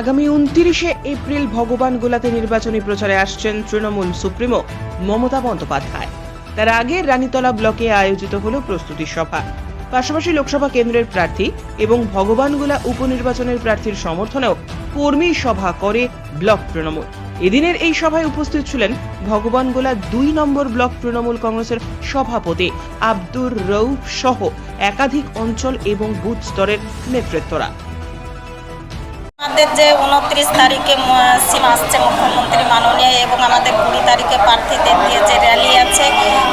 আগামী উনত্রিশে এপ্রিল ভগবান গোলাতে নির্বাচনী প্রচারে আসছেন তৃণমূল সুপ্রিমো মমতা বন্দ্যোপাধ্যায়। তার আগে রানীতলা ব্লকে আয়োজিত হল প্রস্তুতি সভা। পাশাপাশি লোকসভা কেন্দ্রের প্রার্থী এবং ভগবানগোলা উপনির্বাচনের প্রার্থীর সমর্থনেও কর্মী সভা করে ব্লক তৃণমূল। এদিনের এই সভায় উপস্থিত ছিলেন ভগবানগোলা দুই নম্বর ব্লক তৃণমূল কংগ্রেসের সভাপতি আব্দুর রৌফ সহ একাধিক অঞ্চল এবং বুথ স্তরের নেতৃত্বরা। আমাদের যে উনত্রিশ তারিখে সিম আসছে মুখ্যমন্ত্রী মাননীয় এবং আমাদের কুড়ি তারিখে প্রার্থীদের দিয়ে যে র্যালি আছে,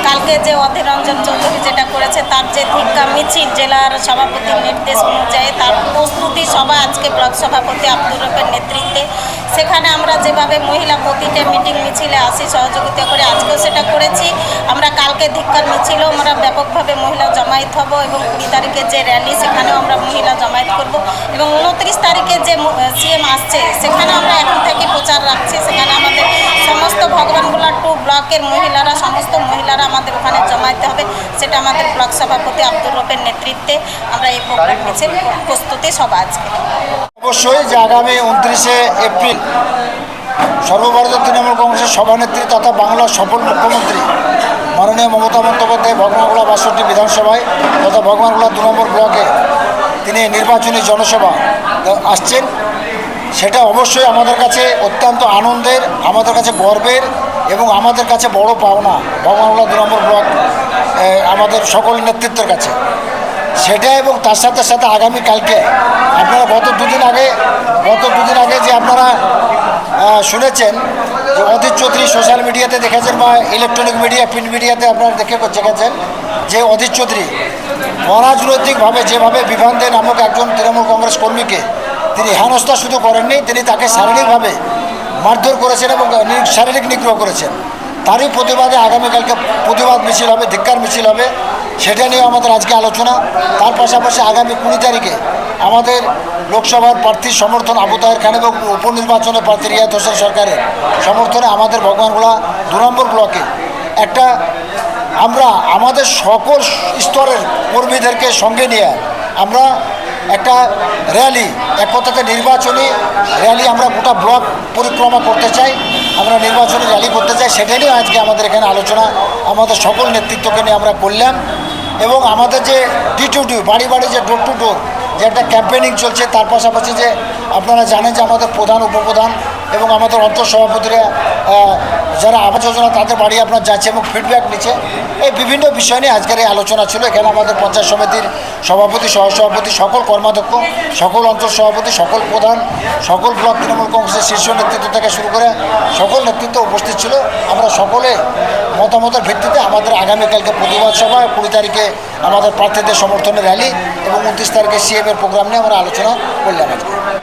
কালকে যে অধীর রঞ্জন চৌধুরী যেটা করেছে, তার যে ধিক্কা মিছিল, জেলার সভাপতির নির্দেশ অনুযায়ী তার প্রস্তুতি সভা আজকে ব্লক সভাপতি আব্দুর রফের নেতৃত্বে। সেখানে আমরা যেভাবে মহিলা প্রতিটা মিটিং মিছিলে আসি, সহযোগিতা করে আজকেও সেটা করেছি। আমরা কালকে ধিক্কার মিছিলও আমরা ব্যাপকভাবে মহিলা জমায়েত হব এবং কুড়ি তারিখে যে র্যালি, সেখানেও আমরা মহিলা জমায়েত করব। এবং উনত্রিশ তারিখে যে সিএম আসছে, সেখানে আমরা এখন থেকে প্রচার রাখছি। সেখানে আমাদের সমস্ত ভগবানগুলা টু ব্লকের মহিলারা, সমস্ত মহিলারা আমাদের ওখানে জমাইতে হবে। সেটা আমাদের ব্লক সভাপতি আব্দুর রফের নেতৃত্বে আমরা এই প্রোগ্রাম প্রস্তুতি সভা আজকে। অবশ্যই যে আগামী উনত্রিশে এপ্রিল সর্বভারতীয় তৃণমূল কংগ্রেসের সভানেত্রী তথা বাংলার সফল মুখ্যমন্ত্রী মাননীয় মমতা বন্দ্যোপাধ্যায় ভগবানগোলা বাষট্টি বিধানসভায় তথা ভগবানগোলা দু নম্বর ব্লকে তিনি নির্বাচনী জনসভা আসছেন। সেটা অবশ্যই আমাদের কাছে অত্যন্ত আনন্দের, আমাদের কাছে গর্বের এবং আমাদের কাছে বড় পাওনা ভগবানগোলা দু নম্বর ব্লক আমাদের সকল নেতৃত্বের কাছে। সেটা এবং তার সাথে সাথে আগামীকালকে আপনারা গত দুদিন আগে, গত দুদিন আগে যে আপনারা শুনেছেন যে অধীর চৌধুরী সোশ্যাল মিডিয়াতে দেখেছেন বা ইলেকট্রনিক মিডিয়া প্রিন্ট মিডিয়াতে আপনারা দেখে দেখেছেন যে অধীর চৌধুরী অরাজনৈতিকভাবে যেভাবে বিভান নামক একজন তৃণমূল কংগ্রেস কর্মীকে তিনি হেনস্থা শুধু করেননি, তিনি তাকে শারীরিকভাবে মারধর করেছেন এবং শারীরিক নিগ্রহ করেছেন। তারই প্রতিবাদে আগামীকালকে প্রতিবাদ মিছিল হবে, ধিক্কার মিছিল হবে। সেটা নিয়ে আমাদের আজকে আলোচনা। তার পাশাপাশি আগামী কুড়ি তারিখে আমাদের লোকসভার প্রার্থীর সমর্থন আবু তাহের খান এবং উপনির্বাচনে প্রার্থী রিয়াদ হোসেন সরকারের সমর্থনে আমাদের ভগবানগোলা দু নম্বর ব্লকে একটা আমরা আমাদের সকল স্তরের কর্মীদেরকে সঙ্গে নিয়ে আমরা একটা র্যালি, এক কথাতে নির্বাচনী র্যালি আমরা গোটা ব্লক পরিক্রমা করতে চাই, আমরা নির্বাচনী র্যালি করতে চাই, সেটা আজকে আমাদের এখানে আলোচনা। আমাদের সকল নেতৃত্বকে নিয়ে আমরা করলাম। এবং আমাদের যে ডি টু ডি বাড়ি বাড়ি যে ডোর টু ডোর যে একটা ক্যাম্পেনিং চলছে, তার পাশাপাশি যে আপনারা জানেন যে আমাদের প্রধান, উপপ্রধান এবং আমাদের অন্তর সভাপতিরা যারা আবাস যোজনা, তাদের বাড়ি আপনার যাচ্ছে এবং ফিডব্যাক নিচ্ছে। এই বিভিন্ন বিষয় নিয়ে আজকের এই আলোচনা ছিল। এখানে আমাদের পঞ্চায়েত সমিতির সভাপতি, সহসভাপতি, সকল কর্মাধ্যক্ষ, সকল অঞ্চল সভাপতি, সকল প্রধান, সকল ব্লক তৃণমূল কংগ্রেসের শীর্ষ নেতৃত্ব থেকে শুরু করে সকল নেতৃত্ব উপস্থিত ছিল। আমরা সকলে মতামতের ভিত্তিতে আমাদের আগামীকালকে প্রতিবাদ সভা, কুড়ি তারিখে আমাদের প্রার্থীদের সমর্থনে র্যালি এবং উনত্রিশ তারিখে সিএম এর প্রোগ্রাম নিয়ে আমরা আলোচনা করলাম আজকে।